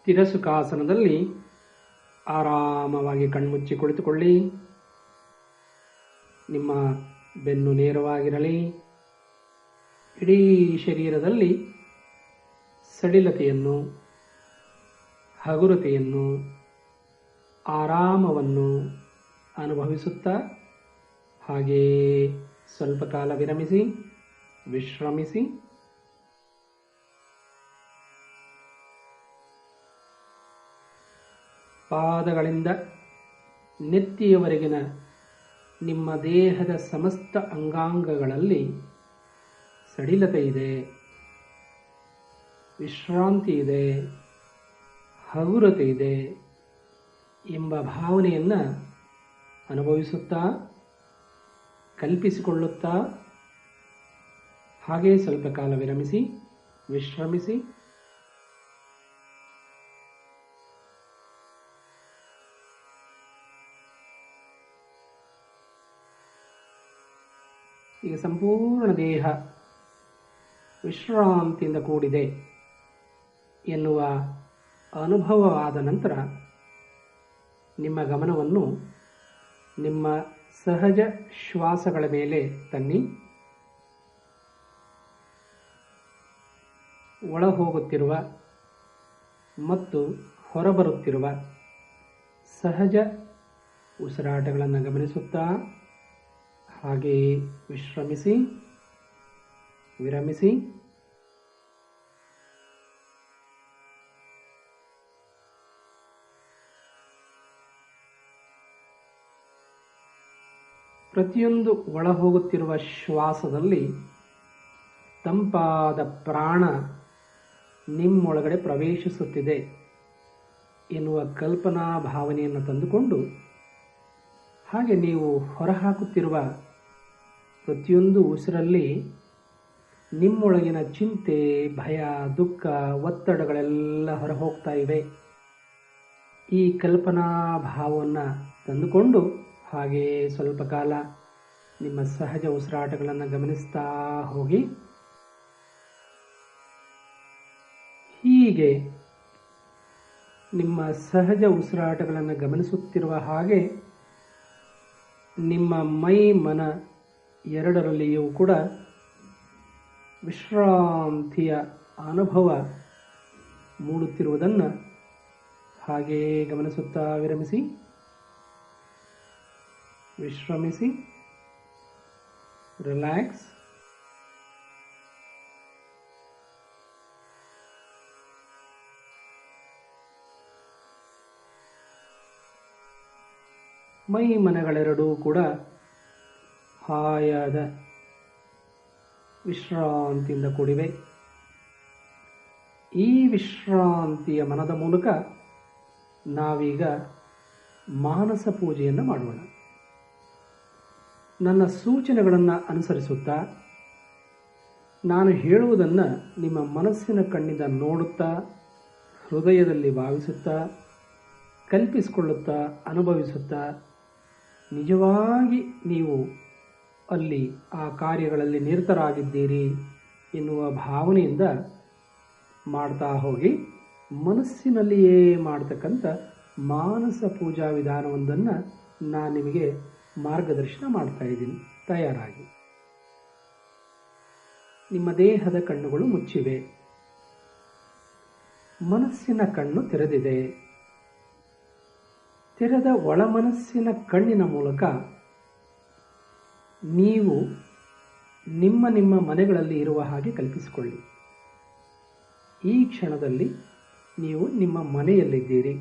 ಸ್ಥಿರಸುಖಾಸನದಲ್ಲಿ ಆರಾಮವಾಗಿ ಕಣ್ಮುಚ್ಚಿ ಕುಳಿತುಕೊಳ್ಳಿ. ನಿಮ್ಮ ಬೆನ್ನು ನೇರವಾಗಿರಲಿ. ಇಡೀ ಶರೀರದಲ್ಲಿ ಸಡಿಲತೆಯನ್ನು, ಹಗುರತೆಯನ್ನು, ಆರಾಮವನ್ನು ಅನುಭವಿಸುತ್ತಾ ಹಾಗೆಯೇ ಸ್ವಲ್ಪ ಕಾಲ ವಿರಮಿಸಿ, ವಿಶ್ರಮಿಸಿ ಪಾದಗಳಿಂದ ನೆತ್ತಿಯವರೆಗಿನ ನಿಮ್ಮ ದೇಹದ ಸಮಸ್ತ ಅಂಗಾಂಗಗಳಲ್ಲಿ ಸಡಿಲತೆ ಇದೆ, ವಿಶ್ರಾಂತಿ ಇದೆ, ಹಗುರತೆ ಇದೆ ಎಂಬ ಭಾವನೆಯನ್ನು ಅನುಭವಿಸುತ್ತಾ, ಕಲ್ಪಿಸಿಕೊಳ್ಳುತ್ತಾ ಹಾಗೇ ಸ್ವಲ್ಪ ಕಾಲ ವಿರಮಿಸಿ, ವಿಶ್ರಮಿಸಿ ಈಗ ಸಂಪೂರ್ಣ ದೇಹ ವಿಶ್ರಾಂತಿಯಿಂದ ಕೂಡಿದೆ ಎನ್ನುವ ಅನುಭವವಾದ ನಂತರ ನಿಮ್ಮ ಗಮನವನ್ನು ನಿಮ್ಮ ಸಹಜ ಶ್ವಾಸಗಳ ಮೇಲೆ ತನ್ನಿ. ಒಳ ಹೋಗುತ್ತಿರುವ ಮತ್ತು ಹೊರಬರುತ್ತಿರುವ ಸಹಜ ಉಸಿರಾಟಗಳನ್ನು ಗಮನಿಸುತ್ತಾ ಹಾಗೆಯೇ ವಿಶ್ರಮಿಸಿ, ವಿರಮಿಸಿ. ಪ್ರತಿಯೊಂದು ಒಳ ಹೋಗುತ್ತಿರುವ ಶ್ವಾಸದಲ್ಲಿ ತಂಪಾದ ಪ್ರಾಣ ನಿಮ್ಮೊಳಗಡೆ ಪ್ರವೇಶಿಸುತ್ತಿದೆ ಎನ್ನುವ ಕಲ್ಪನಾ ಭಾವನೆಯನ್ನು ತಂದುಕೊಂಡು, ಹಾಗೆ ನೀವು ಹೊರಹಾಕುತ್ತಿರುವ ಪ್ರತಿಯೊಂದು ಉಸಿರಲ್ಲಿ ನಿಮ್ಮೊಳಗಿನ ಚಿಂತೆ, ಭಯ, ದುಃಖ, ಒತ್ತಡಗಳೆಲ್ಲ ಹೊರಹೋಗ್ತಾ ಇವೆ. ಈ ಕಲ್ಪನಾ ಭಾವವನ್ನು ತಂದುಕೊಂಡು ಹಾಗೆ ಸ್ವಲ್ಪ ಕಾಲ ನಿಮ್ಮ ಸಹಜ ಉಸಿರಾಟಗಳನ್ನು ಗಮನಿಸ್ತಾ ಹೋಗಿ. ಹೀಗೆ ನಿಮ್ಮ ಸಹಜ ಉಸಿರಾಟಗಳನ್ನು ಗಮನಿಸುತ್ತಿರುವ ಹಾಗೆ ನಿಮ್ಮ ಮೈ, ಮನ ಎರಡರಲ್ಲಿಯೂ ಕೂಡ ವಿಶ್ರಾಂತಿಯ ಅನುಭವ ಮೂಡುತ್ತಿರುವುದನ್ನು ಹಾಗೇ ಗಮನಿಸುತ್ತಾ ವಿರಮಿಸಿ ವಿಶ್ರಮಿಸಿ ರಿಲ್ಯಾಕ್ಸ್. ಮೈ ಮನಗಳೆರಡೂ ಕೂಡ ಹಾಯಾದ ವಿಶ್ರಾಂತಿಯಿಂದ ಕೂಡಿವೆ. ಈ ವಿಶ್ರಾಂತಿಯ ಮನದ ಮೂಲಕ ನಾವೀಗ ಮಾನಸ ಪೂಜೆಯನ್ನು ಮಾಡೋಣ. ನನ್ನ ಸೂಚನೆಗಳನ್ನು ಅನುಸರಿಸುತ್ತಾ ನಾನು ಹೇಳುವುದನ್ನು ನಿಮ್ಮ ಮನಸ್ಸಿನ ಕಣ್ಣಿಂದ ನೋಡುತ್ತಾ, ಹೃದಯದಲ್ಲಿ ಭಾವಿಸುತ್ತಾ, ಕಲ್ಪಿಸಿಕೊಳ್ಳುತ್ತಾ, ಅನುಭವಿಸುತ್ತಾ, ನಿಜವಾಗಿ ನೀವು ಅಲ್ಲಿ ಆ ಕಾರ್ಯಗಳಲ್ಲಿ ನಿರತರಾಗಿದ್ದೀರಿ ಎನ್ನುವ ಭಾವನೆಯಿಂದ ಮಾಡ್ತಾ ಹೋಗಿ ಮನಸ್ಸಿನಲ್ಲಿಯೇ ಮಾಡ್ತಕ್ಕಂಥ ಮಾನಸ ಪೂಜಾ ವಿಧಾನವೊಂದನ್ನು ನಾನು ನಿಮಗೆ ಮಾರ್ಗದರ್ಶನ ಮಾಡ್ತಾ ಇದ್ದೀನಿ, ತಯಾರಾಗಿ. ನಿಮ್ಮ ದೇಹದ ಕಣ್ಣುಗಳು ಮುಚ್ಚಿವೆ. ಮನಸ್ಸಿನ ಕಣ್ಣು ತೆರೆದಿದೆ. ತೆರೆದ ಒಳ ಮನಸ್ಸಿನ ಕಣ್ಣಿನ ಮೂಲಕ ನೀವು ನಿಮ್ಮ ನಿಮ್ಮ ಮನೆಗಳಲ್ಲಿ ಇರುವ ಹಾಗೆ ಕಲ್ಪಿಸಿಕೊಳ್ಳಿ. ಈ ಕ್ಷಣದಲ್ಲಿ ನೀವು ನಿಮ್ಮ ಮನೆಯಲ್ಲಿದ್ದೀರಿ.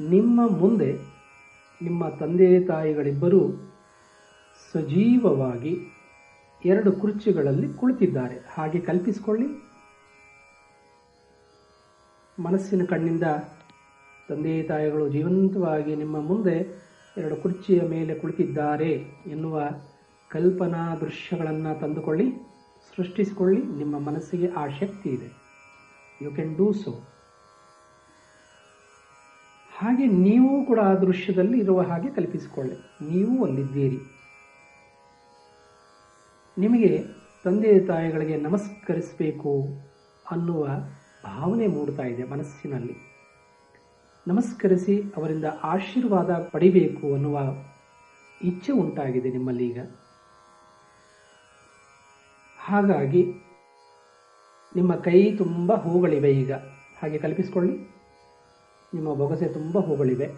ನಿಮ್ಮ ಮುಂದೆ ನಿಮ್ಮ ತಂದೆ ತಾಯಿಗಳಿಬ್ಬರೂ ಸಜೀವವಾಗಿ ಎರಡು ಕುರ್ಚಿಗಳಲ್ಲಿ ಕುಳಿತಿದ್ದಾರೆ. ಹಾಗೆ ಕಲ್ಪಿಸಿಕೊಳ್ಳಿ. ಮನಸ್ಸಿನ ಕಣ್ಣಿಂದ ತಂದೆ ತಾಯಿಗಳು ಜೀವಂತವಾಗಿ ನಿಮ್ಮ ಮುಂದೆ ಎರಡು ಕುರ್ಚಿಯ ಮೇಲೆ ಕುಳಿತಿದ್ದಾರೆ ಎನ್ನುವ ಕಲ್ಪನಾ ದೃಶ್ಯಗಳನ್ನು ತಂದುಕೊಳ್ಳಿ, ಸೃಷ್ಟಿಸಿಕೊಳ್ಳಿ, ನಿಮ್ಮ ಮನಸ್ಸಿಗೆ ಆ ಶಕ್ತಿ ಇದೆ. ಯು ಕ್ಯಾನ್ ಡೂ ಸೋ ಹಾಗೆ ನೀವು ಕೂಡ ಆ ದೃಶ್ಯದಲ್ಲಿ ಇರುವ ಹಾಗೆ ಕಲ್ಪಿಸಿಕೊಳ್ಳಿ. ನೀವು ಅಲ್ಲಿದ್ದೀರಿ. ನಿಮಗೆ ತಂದೆ ತಾಯಿಗಳಿಗೆ ನಮಸ್ಕರಿಸಬೇಕು ಅನ್ನುವ ಭಾವನೆ ಮೂಡ್ತಾ ಇದೆ ಮನಸ್ಸಿನಲ್ಲಿ. ನಮಸ್ಕರಿಸಿ ಅವರಿಂದ ಆಶೀರ್ವಾದ ಪಡಿಬೇಕು ಅನ್ನುವ ಇಚ್ಛೆ ಉಂಟಾಗಿದೆ ನಿಮ್ಮಲ್ಲಿ ಈಗ. ಹಾಗಾಗಿ ನಿಮ್ಮ ಕೈ ತುಂಬ ಹೂಗಳಿವೆ ಈಗ. ಹಾಗೆ ಕಲ್ಪಿಸಿಕೊಳ್ಳಿ. ನಿಮ್ಮ ಬೊಗಸೆ ತುಂಬ ಹೂಗಳಿವೆ.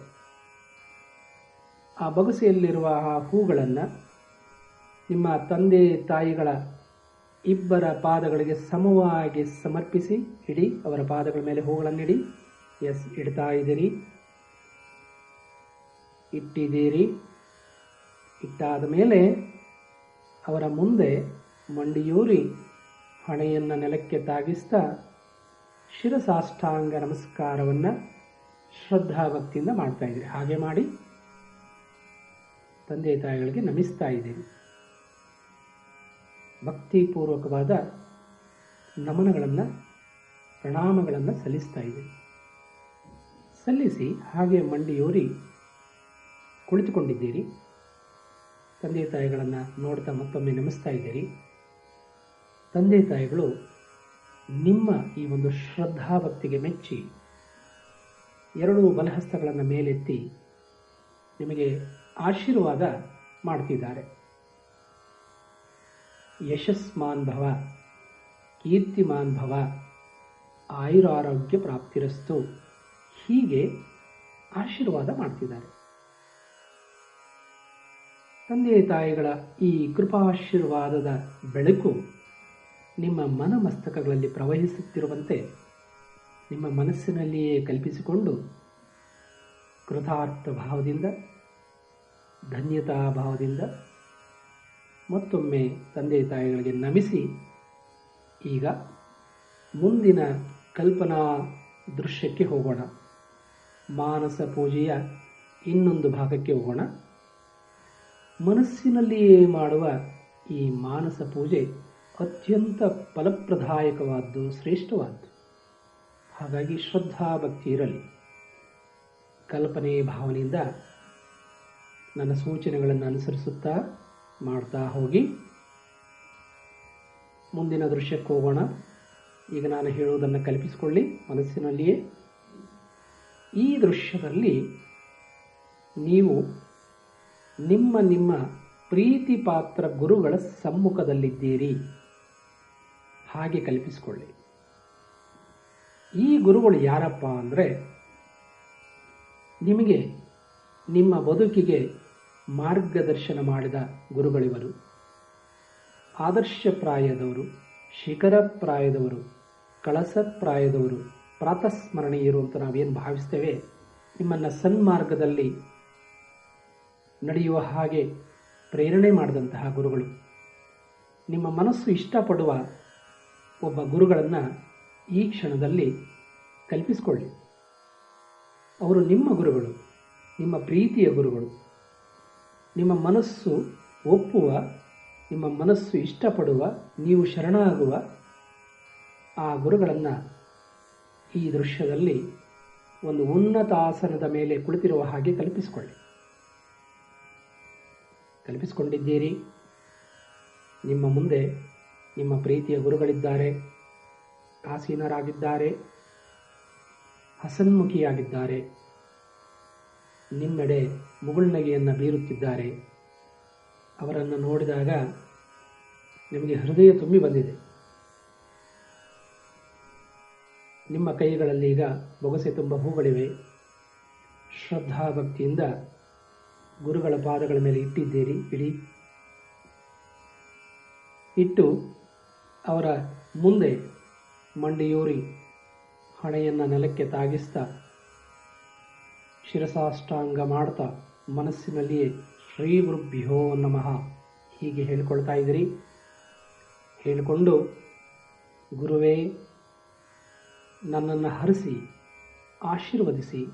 ಆ ಬೊಗಸೆಯಲ್ಲಿರುವ ಆ ಹೂಗಳನ್ನು ನಿಮ್ಮ ತಂದೆ ತಾಯಿಗಳ ಇಬ್ಬರ ಪಾದಗಳಿಗೆ ಸಮವಾಗಿ ಸಮರ್ಪಿಸಿ ಇಡಿ, ಅವರ ಪಾದಗಳ ಮೇಲೆ ಹೂಗಳನ್ನಿಡಿ. ಎಸ್ ಇಡ್ತಾ ಇದ್ದೀರಿ. ಇಟ್ಟಿದ್ದೀರಿ. ಇಟ್ಟಾದ ಮೇಲೆ ಅವರ ಮುಂದೆ ಮಂಡಿಯೂರಿ ಹಣೆಯನ್ನು ನೆಲಕ್ಕೆ ತಾಗಿಸ್ತಾ ಶಿರಸಾಷ್ಟಾಂಗ ನಮಸ್ಕಾರವನ್ನು ಶ್ರದ್ಧಾಭಕ್ತಿಯಿಂದ ಮಾಡ್ತಾ ಇದ್ದೀರಿ. ಹಾಗೆ ಮಾಡಿ ತಂದೆ ತಾಯಿಗಳಿಗೆ ನಮಿಸ್ತಾ ಇದ್ದೀರಿ. ಭಕ್ತಿಪೂರ್ವಕವಾದ ನಮನಗಳನ್ನು, ಪ್ರಣಾಮಗಳನ್ನು ಸಲ್ಲಿಸ್ತಾ ಇದ್ದೀರಿ. ಸಲ್ಲಿಸಿ ಹಾಗೆ ಮಂಡಿಯೋರಿ ಕುಳಿತುಕೊಂಡಿದ್ದೀರಿ. ತಂದೆ ತಾಯಿಗಳನ್ನು ನೋಡ್ತಾ ಮತ್ತೊಮ್ಮೆ ನಮಿಸ್ತಾ ಇದ್ದೀರಿ. ತಂದೆ ತಾಯಿಗಳು, ನಿಮ್ಮ ಈ ಒಂದು ಶ್ರದ್ಧಾಭಕ್ತಿಗೆ ಮೆಚ್ಚಿ ಎರಡು ಬಲಹಸ್ತಗಳನ್ನು ಮೇಲೆತ್ತಿ ನಿಮಗೆ ಆಶೀರ್ವಾದ ಮಾಡ್ತಿದ್ದಾರೆ. ಯಶಸ್ಮಾನ್ ಭವ, ಕೀರ್ತಿಮಾನ್ ಭವ, ಆಯುರಾರೋಗ್ಯ ಪ್ರಾಪ್ತಿರಸ್ತು. ಹೀಗೆ ಆಶೀರ್ವಾದ ಮಾಡ್ತಿದ್ದಾರೆ. ತಂದೆ ತಾಯಿಗಳ ಈ ಕೃಪಾಶೀರ್ವಾದದ ಬೆಳಕು ನಿಮ್ಮ ಮನಮಸ್ತಕಗಳಲ್ಲಿ ಪ್ರವಹಿಸುತ್ತಿರುವಂತೆ ನಿಮ್ಮ ಮನಸ್ಸಿನಲ್ಲಿಯೇ ಕಲ್ಪಿಸಿಕೊಂಡು ಕೃತಾರ್ಥ ಭಾವದಿಂದ, ಧನ್ಯತಾ ಭಾವದಿಂದ ಮತ್ತೊಮ್ಮೆ ತಂದೆ ತಾಯಿಗಳಿಗೆ ನಮಿಸಿ ಈಗ ಮುಂದಿನ ಕಲ್ಪನಾ ದೃಶ್ಯಕ್ಕೆ ಹೋಗೋಣ. ಮಾನಸ ಪೂಜೆಯ ಇನ್ನೊಂದು ಭಾಗಕ್ಕೆ ಹೋಗೋಣ. ಮನಸ್ಸಿನಲ್ಲಿಯೇ ಮಾಡುವ ಈ ಮಾನಸ ಪೂಜೆ ಅತ್ಯಂತ ಫಲಪ್ರದಾಯಕವಾದ್ದು, ಶ್ರೇಷ್ಠವಾದ್ದು. ಹಾಗಾಗಿ ಶ್ರದ್ಧಾ ಭಕ್ತಿ ಇರಲಿ. ಕಲ್ಪನೆ ಭಾವನೆಯಿಂದ ನನ್ನ ಸೂಚನೆಗಳನ್ನು ಅನುಸರಿಸುತ್ತಾ ಮಾಡ್ತಾ ಹೋಗಿ. ಮುಂದಿನ ದೃಶ್ಯಕ್ಕೆ ಹೋಗೋಣ. ಈಗ ನಾನು ಹೇಳುವುದನ್ನು ಕಲ್ಪಿಸಿಕೊಳ್ಳಿ. ಮನಸ್ಸಿನಲ್ಲಿಯೇ ಈ ದೃಶ್ಯದಲ್ಲಿ ನೀವು ನಿಮ್ಮ ನಿಮ್ಮ ಪ್ರೀತಿ ಪಾತ್ರ ಗುರುಗಳ ಸಮ್ಮುಖದಲ್ಲಿದ್ದೀರಿ. ಹಾಗೆ ಕಲ್ಪಿಸಿಕೊಳ್ಳಿ. ಈ ಗುರುಗಳು ಯಾರಪ್ಪ ಅಂದರೆ ನಿಮಗೆ ನಿಮ್ಮ ಬದುಕಿಗೆ ಮಾರ್ಗದರ್ಶನ ಮಾಡಿದ ಗುರುಗಳಿವರು. ಆದರ್ಶಪ್ರಾಯದವರು, ಶಿಖರಪ್ರಾಯದವರು, ಕಳಸಪ್ರಾಯದವರು ಪ್ರಾತಸ್ಮರಣೀಯರು ಅಂತ ನಾವೇನು ಭಾವಿಸ್ತೇವೆ, ನಿಮ್ಮನ್ನು ಸನ್ಮಾರ್ಗದಲ್ಲಿ ನಡೆಯುವ ಹಾಗೆ ಪ್ರೇರಣೆ ಮಾಡಿದಂತಹ ಗುರುಗಳು. ನಿಮ್ಮ ಮನಸ್ಸು ಇಷ್ಟಪಡುವ ಒಬ್ಬ ಗುರುಗಳನ್ನು ಈ ಕ್ಷಣದಲ್ಲಿ ಕಲ್ಪಿಸಿಕೊಳ್ಳಿ. ಅವರು ನಿಮ್ಮ ಗುರುಗಳು, ನಿಮ್ಮ ಪ್ರೀತಿಯ ಗುರುಗಳು. ನಿಮ್ಮ ಮನಸ್ಸು ಒಪ್ಪುವ, ನಿಮ್ಮ ಮನಸ್ಸು ಇಷ್ಟಪಡುವ, ನೀವು ಶರಣಾಗುವ ಆ ಗುರುಗಳನ್ನು ಈ ದೃಶ್ಯದಲ್ಲಿ ಒಂದು ಉನ್ನತ ಆಸನದ ಮೇಲೆ ಕುಳಿತಿರುವ ಹಾಗೆ ಕಲ್ಪಿಸಿಕೊಳ್ಳಿ. ಕಲ್ಪಿಸಿಕೊಂಡಿದ್ದೀರಿ. ನಿಮ್ಮ ಮುಂದೆ ನಿಮ್ಮ ಪ್ರೀತಿಯ ಗುರುಗಳಿದ್ದಾರೆ. ಆಸೀನರಾಗಿದ್ದಾರೆ. ಹಸನ್ಮುಖಿಯಾಗಿದ್ದಾರೆ. ನಿಮ್ಮೆಡೆ ಮುಗುಳ್ನಗೆಯನ್ನು ಬೀರುತ್ತಿದ್ದಾರೆ. ಅವರನ್ನು ನೋಡಿದಾಗ ನಿಮಗೆ ಹೃದಯ ತುಂಬಿ ಬಂದಿದೆ. ನಿಮ್ಮ ಕೈಗಳಲ್ಲಿ ಈಗ ಬೊಗಸೆ ತುಂಬ ಹೂಗಳಿವೆ. ಶ್ರದ್ಧಾಭಕ್ತಿಯಿಂದ ಗುರುಗಳ ಪಾದಗಳ ಮೇಲೆ ಇಟ್ಟಿದ್ದೀರಿ, ಇಡಿ. ಇಟ್ಟು ಅವರ ಮುಂದೆ ಮಂಡಿಯೂರಿ ಹಣೆಯನ್ನು ನೆಲಕ್ಕೆ ತಾಗಿಸ್ತಾ ಶಿರಸಾಷ್ಟಾಂಗ ಮಾಡ್ತಾ ಮನಸ್ಸಿನಲ್ಲಿಯೇ ಶ್ರೀ ಗುರುಭ್ಯೋ ನಮಃ ಹೀಗೆ ಹೇಳಿಕೊಳ್ತಾ ಇದ್ದೀರಿ. ಹೇಳಿಕೊಂಡು, ಗುರುವೇ ನನ್ನನ್ನು ಹರಿಸಿ, ಆಶೀರ್ವದಿಸಿ,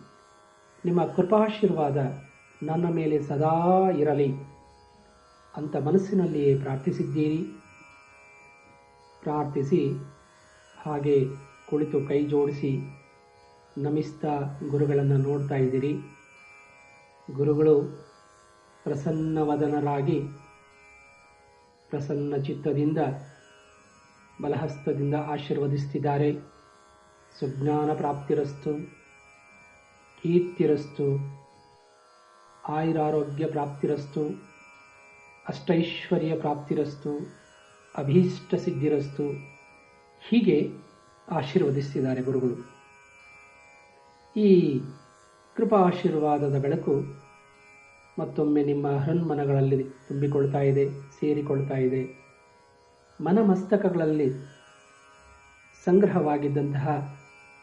ನಿಮ್ಮ ಕೃಪಾಶೀರ್ವಾದ ನನ್ನ ಮೇಲೆ ಸದಾ ಇರಲಿ ಅಂತ ಮನಸ್ಸಿನಲ್ಲಿಯೇ ಪ್ರಾರ್ಥಿಸಿದ್ದೀರಿ. ಪ್ರಾರ್ಥಿಸಿ, ಹಾಗೆ ಕುಳಿತು ಕೈ ಜೋಡಿಸಿ ನಮಿಸ್ತಾ ಗುರುಗಳನ್ನು ನೋಡ್ತಾ ಇದ್ದೀರಿ. ಗುರುಗಳು ಪ್ರಸನ್ನವದನರಾಗಿ ಪ್ರಸನ್ನ ಚಿತ್ತದಿಂದ, ಬಲಹಸ್ತದಿಂದ ಆಶೀರ್ವದಿಸ್ತಿದ್ದಾರೆ. ಸುಜ್ಞಾನ ಪ್ರಾಪ್ತಿರಸ್ತು ಕೀರ್ತಿರಸ್ತು ಆಯುರಾರೋಗ್ಯ ಪ್ರಾಪ್ತಿರಸ್ತು ಅಷ್ಟೈಶ್ವರ್ಯ ಪ್ರಾಪ್ತಿರಸ್ತು ಅಭೀಷ್ಟ ಸಿದ್ಧಿರಸ್ತು ಹೀಗೆ ಆಶೀರ್ವದಿಸಿದ್ದಾರೆ ಗುರುಗಳು. ಈ ಕೃಪಾ ಆಶೀರ್ವಾದದ ಬೆಳಕು ಮತ್ತೊಮ್ಮೆ ನಿಮ್ಮ ಹೃನ್ಮನಗಳಲ್ಲಿ ತುಂಬಿಕೊಳ್ತಾ ಇದೆ, ಸೇರಿಕೊಳ್ತಾ ಇದೆ. ಮನಮಸ್ತಕಗಳಲ್ಲಿ ಸಂಗ್ರಹವಾಗಿದ್ದಂತಹ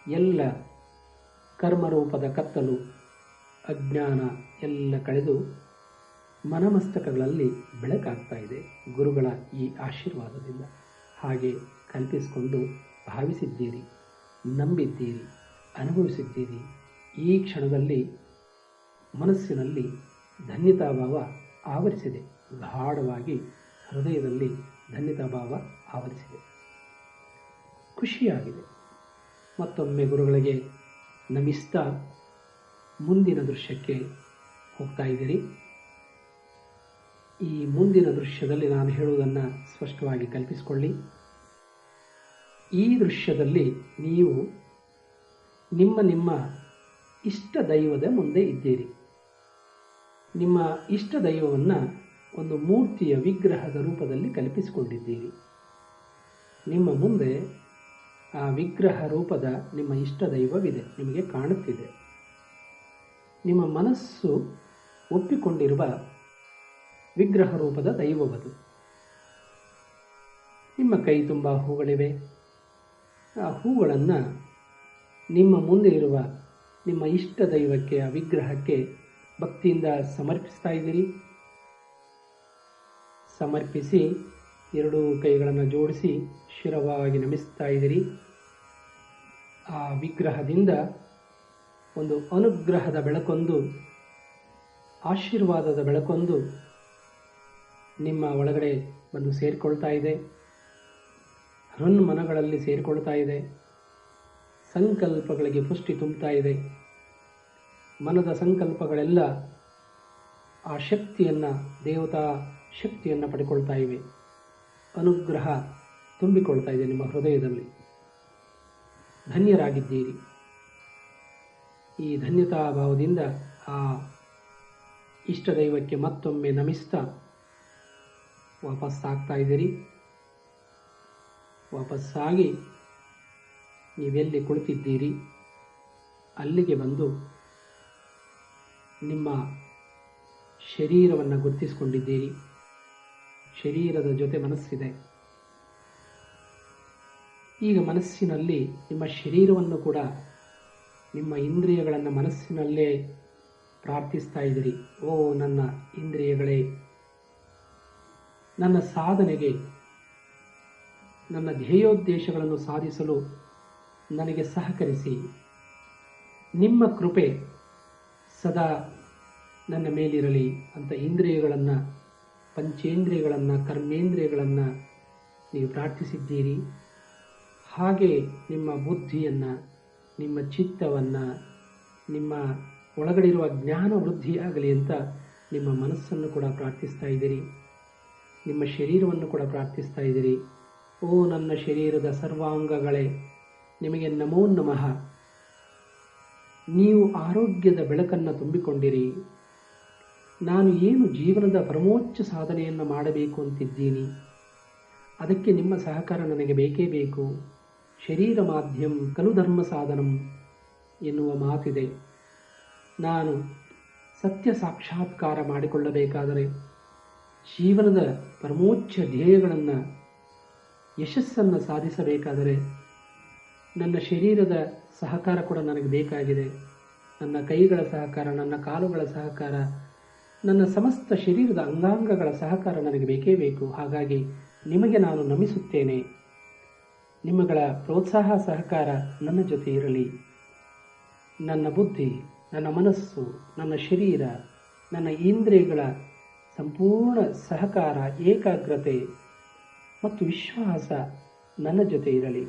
ಎಲ್ಲ ಕರ್ಮರೂಪದ ಕತ್ತಲು, ಅಜ್ಞಾನ ಎಲ್ಲ ಕಳೆದು ಮನಮಸ್ತಕಗಳಲ್ಲಿ ಬೆಳಕಾಗ್ತಾ ಇದೆ. ಗುರುಗಳ ಈ ಆಶೀರ್ವಾದದಿಂದ ಹಾಗೆ ಕಲ್ಪಿಸಿಕೊಂಡು ಭಾವಿಸಿದ್ದೀರಿ, ನಂಬಿದ್ದೀರಿ, ಅನುಭವಿಸಿದ್ದೀರಿ. ಈ ಕ್ಷಣದಲ್ಲಿ ಮನಸ್ಸಿನಲ್ಲಿ ಧನ್ಯತಾಭಾವ ಆವರಿಸಿದೆ. ಗಾಢವಾಗಿ ಹೃದಯದಲ್ಲಿ ಧನ್ಯತಾಭಾವ ಆವರಿಸಿದೆ. ಖುಷಿಯಾಗಿದೆ. ಮತ್ತೊಮ್ಮೆ ಗುರುಗಳಿಗೆ ನಮಿಸ್ತಾ ಮುಂದಿನ ದೃಶ್ಯಕ್ಕೆ ಹೋಗ್ತಾ ಇದ್ದೀರಿ. ಈ ಮುಂದಿನ ದೃಶ್ಯದಲ್ಲಿ ನಾನು ಹೇಳುವುದನ್ನು ಸ್ಪಷ್ಟವಾಗಿ ಕಲ್ಪಿಸಿಕೊಳ್ಳಿ. ಈ ದೃಶ್ಯದಲ್ಲಿ ನೀವು ನಿಮ್ಮ ನಿಮ್ಮ ಇಷ್ಟ ದೈವದ ಮುಂದೆ ಇದ್ದೀರಿ. ನಿಮ್ಮ ಇಷ್ಟ ದೈವವನ್ನು ಒಂದು ಮೂರ್ತಿಯ ವಿಗ್ರಹದ ರೂಪದಲ್ಲಿ ಕಲ್ಪಿಸಿಕೊಂಡಿದ್ದೀರಿ. ನಿಮ್ಮ ಮುಂದೆ ಆ ವಿಗ್ರಹ ರೂಪದ ನಿಮ್ಮ ಇಷ್ಟ ದೈವವಿದೆ, ನಿಮಗೆ ಕಾಣುತ್ತಿದೆ. ನಿಮ್ಮ ಮನಸ್ಸು ಒಪ್ಪಿಕೊಂಡಿರುವ ವಿಗ್ರಹ ರೂಪದ ದೈವವದು. ನಿಮ್ಮ ಕೈ ತುಂಬ ಹೂಗಳಿವೆ. ಆ ಹೂಗಳನ್ನು ನಿಮ್ಮ ಮುಂದೆ ಇರುವ ನಿಮ್ಮ ಇಷ್ಟ ದೈವಕ್ಕೆ, ಆ ವಿಗ್ರಹಕ್ಕೆ ಭಕ್ತಿಯಿಂದ ಸಮರ್ಪಿಸ್ತಾ ಇದ್ದೀರಿ. ಸಮರ್ಪಿಸಿ ಎರಡೂ ಕೈಗಳನ್ನು ಜೋಡಿಸಿ ಶಿರವಾಗಿ ನಮಿಸ್ತಾ ಇದ್ದೀರಿ. ಆ ವಿಗ್ರಹದಿಂದ ಒಂದು ಅನುಗ್ರಹದ ಬೆಳಕೊಂದು, ಆಶೀರ್ವಾದದ ಬೆಳಕೊಂದು ನಿಮ್ಮ ಒಳಗಡೆ ಬಂದು ಸೇರಿಕೊಳ್ತಾ ಇದೆ. ಹೃನ್ಮನಗಳಲ್ಲಿ ಸೇರಿಕೊಳ್ತಾ ಇದೆ. ಸಂಕಲ್ಪಗಳಿಗೆ ಪುಷ್ಟಿ ತುಂಬುತ್ತಾ ಇದೆ. ಮನದ ಸಂಕಲ್ಪಗಳೆಲ್ಲ ಆ ಶಕ್ತಿಯನ್ನು, ದೇವತಾ ಶಕ್ತಿಯನ್ನು ಪಡ್ಕೊಳ್ತಾ ಇವೆ. ಅನುಗ್ರಹ ತುಂಬಿಕೊಳ್ತಾ ಇದೆ ನಿಮ್ಮ ಹೃದಯದಲ್ಲಿ. ಧನ್ಯರಾಗಿದ್ದೀರಿ. ಈ ಧನ್ಯತಾ ಭಾವದಿಂದ ಆ ಇಷ್ಟ ದೈವಕ್ಕೆ ಮತ್ತೊಮ್ಮೆ ನಮಿಸ್ತಾ ವಾಪಸ್ಸಾಗ್ತಾ ಇದ್ದೀರಿ. ವಾಪಸ್ಸಾಗಿ ನೀವೆಲ್ಲಿ ಕುಳಿತಿದ್ದೀರಿ, ಅಲ್ಲಿಗೆ ಬಂದು ನಿಮ್ಮ ಶರೀರವನ್ನು ಗುರುತಿಸಿಕೊಂಡಿದ್ದೀರಿ. ಶರೀರದ ಜೊತೆ ಮನಸ್ಸಿದೆ. ಈಗ ಮನಸ್ಸಿನಲ್ಲಿ ನಿಮ್ಮ ಶರೀರವನ್ನು ಕೂಡ ನಿಮ್ಮ ಇಂದ್ರಿಯಗಳನ್ನು ಮನಸ್ಸಿನಲ್ಲೇ ಪ್ರಾರ್ಥಿಸ್ತಾ ಇದ್ದೀರಿ. ಓ ನನ್ನ ಇಂದ್ರಿಯಗಳೇ, ನನ್ನ ಸಾಧನೆಗೆ, ನನ್ನ ಧ್ಯೇಯೋದ್ದೇಶಗಳನ್ನು ಸಾಧಿಸಲು ನನಗೆ ಸಹಕರಿಸಿ. ನಿಮ್ಮ ಕೃಪೆ ಸದಾ ನನ್ನ ಮೇಲಿರಲಿ ಅಂತ ಇಂದ್ರಿಯಗಳನ್ನು ಪಂಚೇಂದ್ರಿಯಗಳನ್ನು, ಕರ್ಮೇಂದ್ರಿಯಗಳನ್ನು ನೀವು ಪ್ರಾರ್ಥಿಸಿದ್ದೀರಿ. ಹಾಗೆ ನಿಮ್ಮ ಬುದ್ಧಿಯನ್ನು, ನಿಮ್ಮ ಚಿತ್ತವನ್ನು, ನಿಮ್ಮ ಒಳಗಡೆ ಇರುವ ಜ್ಞಾನ ವೃದ್ಧಿಯಾಗಲಿ ಅಂತ ನಿಮ್ಮ ಮನಸ್ಸನ್ನು ಕೂಡ ಪ್ರಾರ್ಥಿಸ್ತಾ ಇದ್ದೀರಿ. ನಿಮ್ಮ ಶರೀರವನ್ನು ಕೂಡ ಪ್ರಾರ್ಥಿಸ್ತಾ ಇದ್ದೀರಿ. ಓ ನನ್ನ ಶರೀರದ ಸರ್ವಾಂಗಗಳೇ, ನಿಮಗೆ ನಮೋ ನಮಃ. ನೀವು ಆರೋಗ್ಯದ ಬೆಳಕನ್ನು ತುಂಬಿಕೊಂಡಿರಿ. ನಾನು ಏನು ಜೀವನದ ಪರಮೋಚ್ಚ ಸಾಧನೆಯನ್ನು ಮಾಡಬೇಕು ಅಂತಿದ್ದೀನಿ? ಅದಕ್ಕೆ ನಿಮ್ಮ ಸಹಕಾರ ನನಗೆ ಬೇಕೇ ಬೇಕು. ಶರೀರ ಮಾಧ್ಯಮ ಕಲು ಧರ್ಮ ಸಾಧನಂ ಎನ್ನುವ ಮಾತಿದೆ. ನಾನು ಸತ್ಯ ಸಾಕ್ಷಾತ್ಕಾರ ಮಾಡಿಕೊಳ್ಳಬೇಕಾದರೆ ಜೀವನದ ಪರಮೋಚ್ಚ ಧ್ಯೇಯಗಳನ್ನು, ಯಶಸ್ಸನ್ನು ಸಾಧಿಸಬೇಕಾದರೆ ನನ್ನ ಶರೀರದ ಸಹಕಾರ ಕೂಡ ನನಗೆ ಬೇಕಾಗಿದೆ. ನನ್ನ ಕೈಗಳ ಸಹಕಾರ, ನನ್ನ ಕಾಲುಗಳ ಸಹಕಾರ ನನ್ನ ಸಮಸ್ತ ಶರೀರದ ಅಂಗಾಂಗಗಳ ಸಹಕಾರ ನನಗೆ ಬೇಕೇ ಬೇಕು. ಹಾಗಾಗಿ ನಿಮಗೆ ನಾನು ನಮಿಸುತ್ತೇನೆ. ನಿಮ್ಮಗಳ ಪ್ರೋತ್ಸಾಹ ಸಹಕಾರ ನನ್ನ ಜೊತೆ ಇರಲಿ. ನನ್ನ ಬುದ್ಧಿ, ನನ್ನ ಮನಸ್ಸು, ನನ್ನ ಶರೀರ, ನನ್ನ ಇಂದ್ರಿಯಗಳ ಸಂಪೂರ್ಣ ಸಹಕಾರ, ಏಕಾಗ್ರತೆ ಮತ್ತು ವಿಶ್ವಾಸ ನನ್ನ ಜೊತೆ ಇರಲಿ.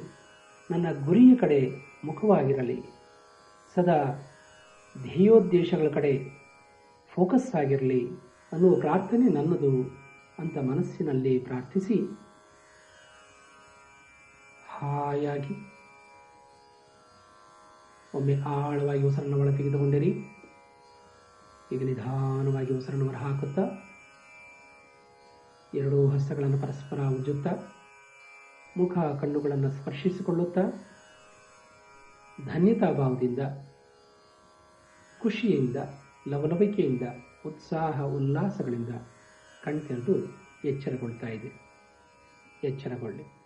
ನನ್ನ ಗುರಿಯ ಕಡೆ ಮುಖವಾಗಿರಲಿ. ಸದಾ ಧ್ಯೇಯೋದ್ದೇಶಗಳ ಕಡೆ ಫೋಕಸ್ ಆಗಿರಲಿ ಅನ್ನುವ ಪ್ರಾರ್ಥನೆ ನನ್ನದು ಅಂತ ಮನಸ್ಸಿನಲ್ಲಿ ಪ್ರಾರ್ಥಿಸಿ. ಹಾಯಾಗಿ. ಒಮ್ಮೆ ಆಳವಾಗಿ ಉಸಿರನ್ನು ಒಳ ತೆಗೆದುಕೊಂಡಿರಿ. ಈಗ ನಿಧಾನವಾಗಿ ಉಸಿರನ್ನು ಹೊರ ಹಾಕುತ್ತಾ, ಎರಡೂ ಹಸ್ತಗಳನ್ನು ಪರಸ್ಪರ ಉಜ್ಜುತ್ತಾ, ಮುಖ ಕಣ್ಣುಗಳನ್ನು ಸ್ಪರ್ಶಿಸಿಕೊಳ್ಳುತ್ತಾ, ಧನ್ಯತಾ ಭಾವದಿಂದ, ಖುಷಿಯಿಂದ ಲವಲವಿಕೆಯಿಂದ ಉತ್ಸಾಹ ಉಲ್ಲಾಸಗಳಿಂದ ಕಣ್ತೆರೆದು ಎಚ್ಚರಗೊಳ್ತಾ ಇದೆ. ಎಚ್ಚರಗೊಳ್ಳಿ.